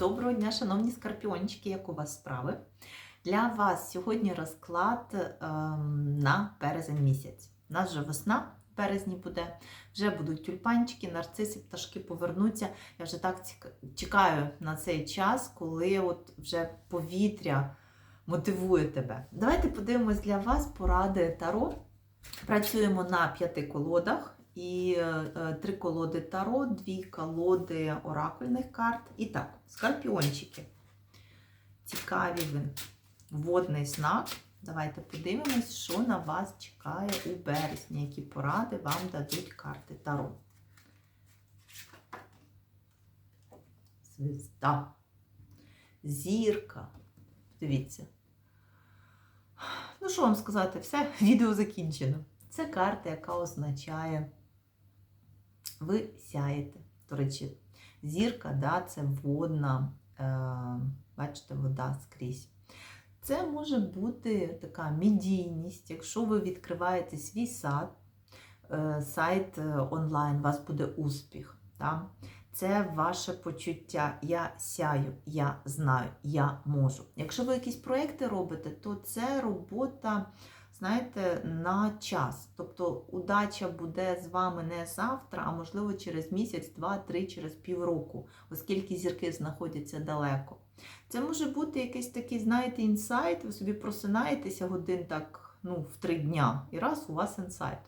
Доброго дня, шановні скорпіончики, як у вас справи? Для вас сьогодні розклад ем, на березень місяць. У нас вже весна в березні буде, вже будуть тюльпанчики, нарциси, пташки повернуться. Я вже так чекаю на цей час, коли от вже повітря мотивує тебе. Давайте подивимось для вас поради Таро. Працюємо на п'яти колодах. І е, три колоди Таро, дві колоди оракульних карт. І так, скорпіончики. Цікаві ви. Водний знак. Давайте подивимось, що на вас чекає у березні, які поради вам дадуть карти Таро. Звізда. Зірка. Дивіться. Ну, що вам сказати, все, відео закінчено. Це карта, яка означає, ви сяєте. До речі, зірка, да, це водна, е, бачите, вода скрізь. Це може бути така медійність, якщо ви відкриваєте свій сад, е, сайт е, онлайн, у вас буде успіх. Да? Це ваше почуття. Я сяю, я знаю, я можу. Якщо ви якісь проекти робите, то це робота знаєте, на час. Тобто удача буде з вами не завтра, а можливо через місяць, два, три, через півроку, оскільки зірки знаходяться далеко. Це може бути якийсь такий, знаєте, інсайт, ви собі просинаєтеся годин так, ну, в три дня, і раз у вас інсайт.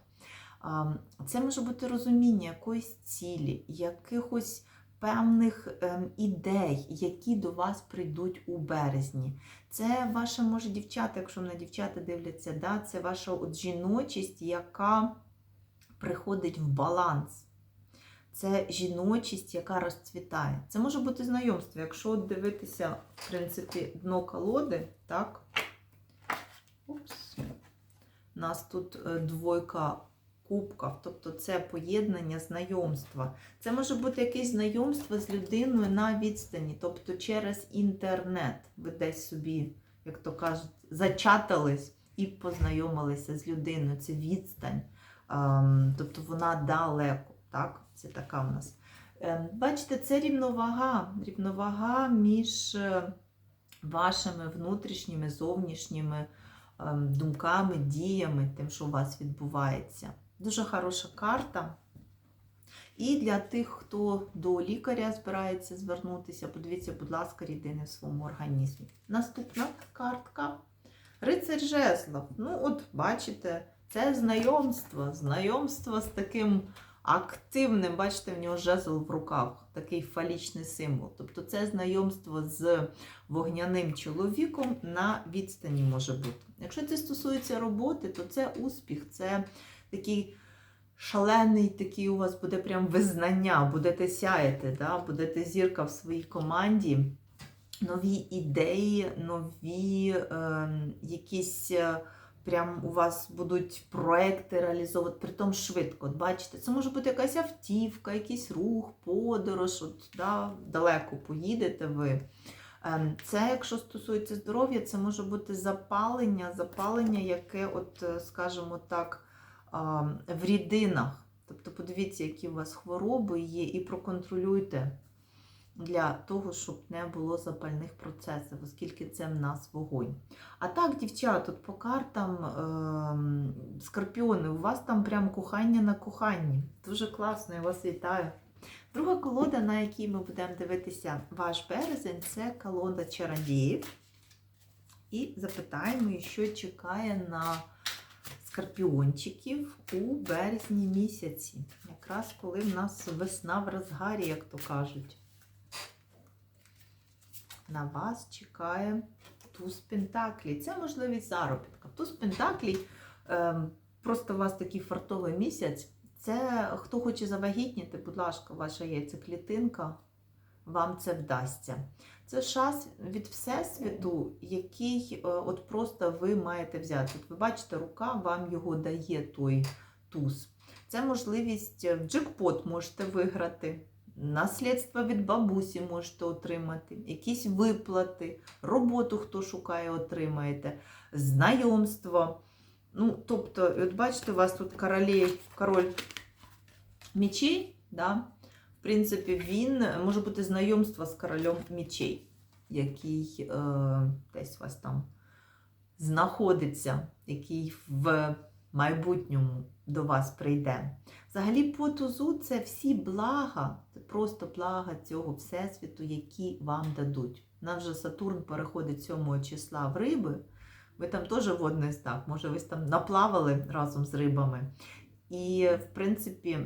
Це може бути розуміння якоїсь цілі, якихось певних ем, ідей, які до вас прийдуть у березні. Це ваша, може, дівчата, якщо на дівчата дивляться, да, це ваша от жіночість, яка приходить в баланс. Це жіночість, яка розцвітає. Це може бути знайомство. Якщо дивитися, в принципі, дно колоди, так? Упс. У нас тут е, двойка кубків, тобто це поєднання знайомства. Це може бути якесь знайомство з людиною на відстані, тобто через інтернет. Ви десь собі, як то кажуть, зачатались і познайомилися з людиною. Це відстань. Ем, Тобто вона далеко. Так? Це така в нас. Ем, Бачите, це рівновага. Рівновага між е, вашими внутрішніми, зовнішніми ем, думками, діями, тим, що у вас відбувається. Дуже хороша карта. І для тих, хто до лікаря збирається звернутися, подивіться, будь ласка, рідини в своєму організмі. Наступна картка. Рицар жезлов. Ну, от, бачите, це знайомство. Знайомство з таким активним, бачите, в нього жезл в руках, такий фалічний символ. Тобто це знайомство з вогняним чоловіком на відстані може бути. Якщо це стосується роботи, то це успіх, це такий шалений такий у вас буде прям визнання, будете сяяти, да? будете зірка в своїй команді, нові ідеї, нові е, якісь. Прям у вас будуть проекти реалізовувати, притом швидко. Бачите, це може бути якась автівка, якийсь рух, подорож, от, да, далеко поїдете ви. Ем, Це, якщо стосується здоров'я, це може бути запалення, запалення, яке, от, е, скажімо так, ем, в рідинах. Тобто подивіться, які у вас хвороби є, і проконтролюйте для того, щоб не було запальних процесів, оскільки це в нас вогонь. А так, дівчат, тут по картам ем, скорпіони, у вас там прям кохання на коханні. Дуже класно, я вас вітаю. Друга колода, на якій ми будемо дивитися ваш березень, це колода чародіїв. І запитаємо, що чекає на скорпіончиків у березні місяці. Якраз коли в нас весна в розгарі, як то кажуть. На вас чекає туз Пентаклі. Це можливість заробітка. Туз Пентаклі ем, просто у вас такий фартовий місяць. Це хто хоче завагітніти, будь ласка, ваша яйцеклітинка, вам це вдасться. Це шанс від Всесвіту, який е, от просто ви маєте взяти. От ви бачите, рука вам його дає той туз. Це можливість е, джекпот можете виграти. Наслідство від бабусі можете отримати, якісь виплати, роботу, хто шукає, отримаєте, знайомство. Ну, тобто, от бачите, у вас тут королі, король мечей, да? В принципі, він може бути знайомство з королем мічей, який е, десь у вас там знаходиться, який в майбутньому до вас прийде. Взагалі, по тузу це всі блага, це просто блага цього всесвіту, які вам дадуть. У нас же Сатурн переходить 7 числа в риби. Ви там теж водний знак, може, ви там наплавали разом з рибами. І, в принципі,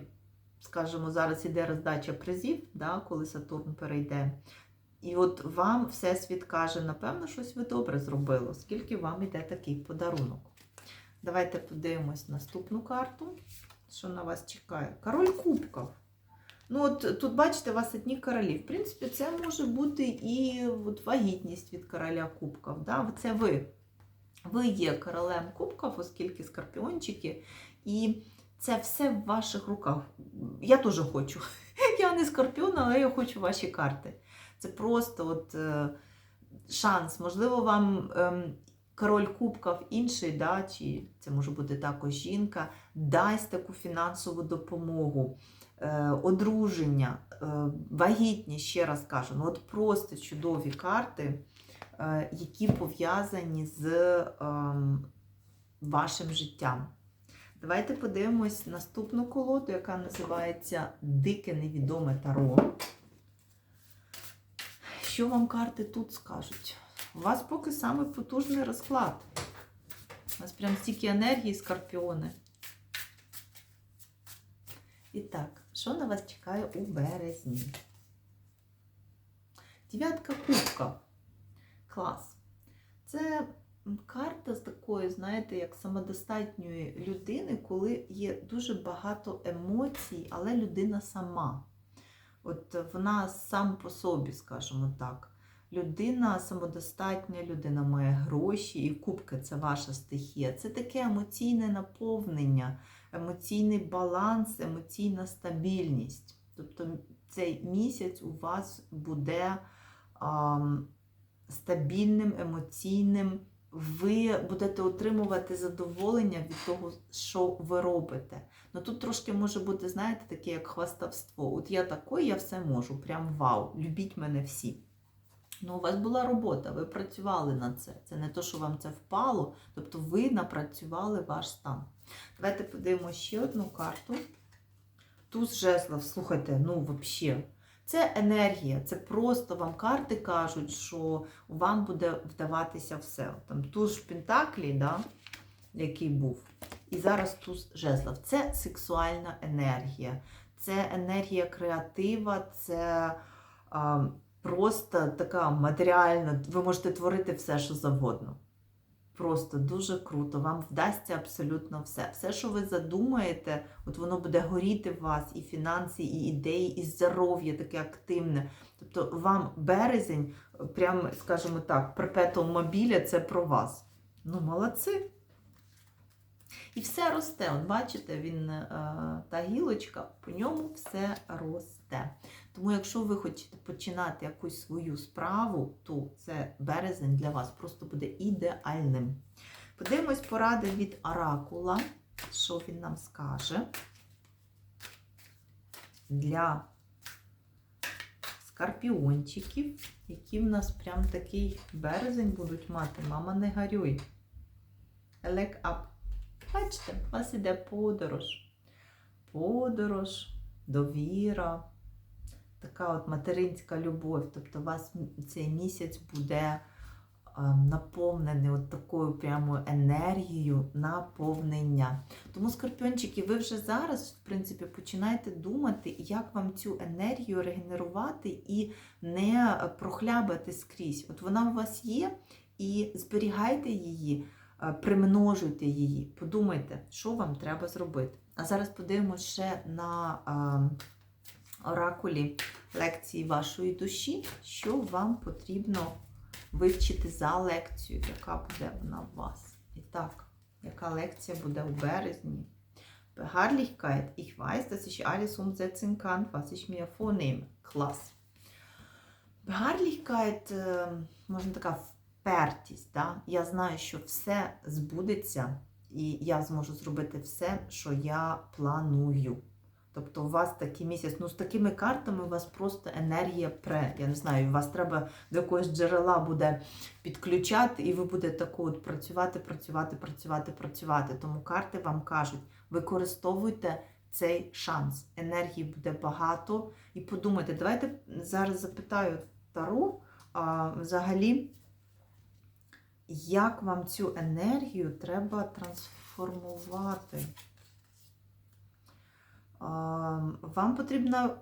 скажімо, зараз іде роздача призів, да, коли Сатурн перейде. І от вам Всесвіт каже, напевно, щось ви добре зробили, оскільки вам іде такий подарунок. Давайте подивимось наступну карту, що на вас чекає. Король Кубків. Ну, от тут, бачите, у вас одні королі. В принципі, це може бути і от, вагітність від короля Кубків. Да? Це ви. Ви є королем Кубків, оскільки скорпіончики, і це все в ваших руках. Я теж хочу. Я не скорпіон, але я хочу ваші карти. Це просто от, е, шанс. Можливо, вам е, король Кубків інший, да, чи це може бути також жінка, дасть таку фінансову допомогу, е, одруження, е, вагітність, ще раз кажу. Ну, от просто чудові карти, е, які пов'язані з е, вашим життям. Давайте подивимось наступну колоду, яка називається Дике невідоме таро. Що вам карти тут скажуть? У вас поки саме потужний розклад. У вас прям стільки енергії, скорпіони. І так, що на вас чекає у березні? Дев'ятка кубка. Клас. Це карта з такої, знаєте, як самодостатньої людини, коли є дуже багато емоцій, але людина сама. От вона сам по собі, скажімо так. Людина самодостатня, людина має гроші, і кубка це ваша стихія. Це таке емоційне наповнення, емоційний баланс, емоційна стабільність. Тобто цей місяць у вас буде а, стабільним, емоційним. Ви будете отримувати задоволення від того, що ви робите. Ну тут трошки може бути, знаєте, таке як хвастовство. От я такий, я все можу. Прям вау, любіть мене всі. Ну, у вас була робота, ви працювали над це. Це не то, що вам це впало, тобто ви напрацювали ваш стан. Давайте подивимося ще одну карту. Туз жезлов, слухайте, ну взагалі. Це енергія, це просто вам карти кажуть, що вам буде вдаватися все. Там туз Пентаклі, да, який був, і зараз туз жезлов. Це сексуальна енергія, це енергія креатива, це а, просто така матеріальна. Ви можете творити все, що завгодно. Просто дуже круто, вам вдасться абсолютно все. Все, що ви задумаєте, от воно буде горіти в вас, і фінанси, і ідеї, і здоров'я таке активне. Тобто вам березень, прям, скажімо так, перпетум мобіля це про вас. Ну, молодці. І все росте. От бачите, він, е, та гілочка, по ньому все росте. Тому, якщо ви хочете починати якусь свою справу, то це березень для вас просто буде ідеальним. Подивимось поради від Оракула, що він нам скаже для скорпіончиків, які в нас прям такий березень будуть мати. Мама, не горюй. Елек ап. Бачите, у вас іде подорож. Подорож, довіра така от материнська любов. Тобто у вас цей місяць буде наповнений от такою прямо енергією наповнення. Тому, скорпіончики, ви вже зараз, в принципі, починаєте думати, як вам цю енергію регенерувати і не прохлябати скрізь. От вона у вас є, і зберігайте її, примножуйте її, подумайте, що вам треба зробити. А зараз подивимося ще на оракулі лекції вашої душі, що вам потрібно вивчити за лекцію, яка буде вона у вас. І так, яка лекція буде у березні? Beharrlichkeit. Ich weiß, dass ich alles umsetzen kann, was ich mir vornehme. Клас. Beharrlichkeit, можна така впертість. Да? Я знаю, що все збудеться, і я зможу зробити все, що я планую. Тобто у вас такий місяць, ну з такими картами у вас просто енергія пре. Я не знаю, у вас треба до якогось джерела буде підключати, і ви будете таку от працювати, працювати, працювати, працювати. Тому карти вам кажуть, використовуйте цей шанс. Енергії буде багато. І подумайте, давайте зараз запитаю Тару, а, взагалі, як вам цю енергію треба трансформувати? Вам потрібно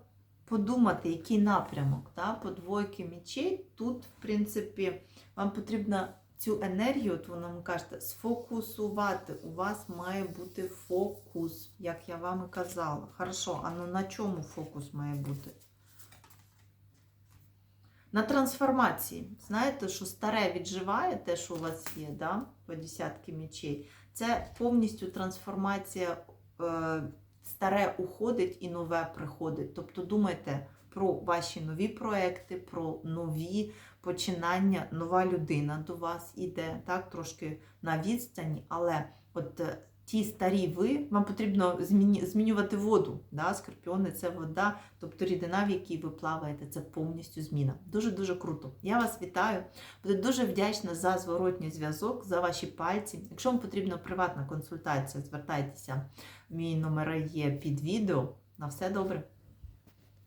подумати, який напрямок. Да? По двойки мечей. Тут, в принципі, вам потрібно цю енергію, от вам кажете, сфокусувати. У вас має бути фокус, як я вам і казала. Хорошо, а ну на чому фокус має бути? На трансформації. Знаєте, що старе відживає, те, що у вас є, да? по десятки мечей. Це повністю трансформація. Е, старе уходить і нове приходить. Тобто думайте про ваші нові проекти, про нові починання. Нова людина до вас іде, так, трошки на відстані, але от е, ті старі ви, вам потрібно змінювати воду. Да? Скорпіони це вода, тобто рідина, в якій ви плаваєте, це повністю зміна. Дуже-дуже круто. Я вас вітаю. Буду дуже вдячна за зворотній зв'язок, за ваші пальці. Якщо вам потрібна приватна консультація, звертайтеся. Мій номер є під відео. На все добре.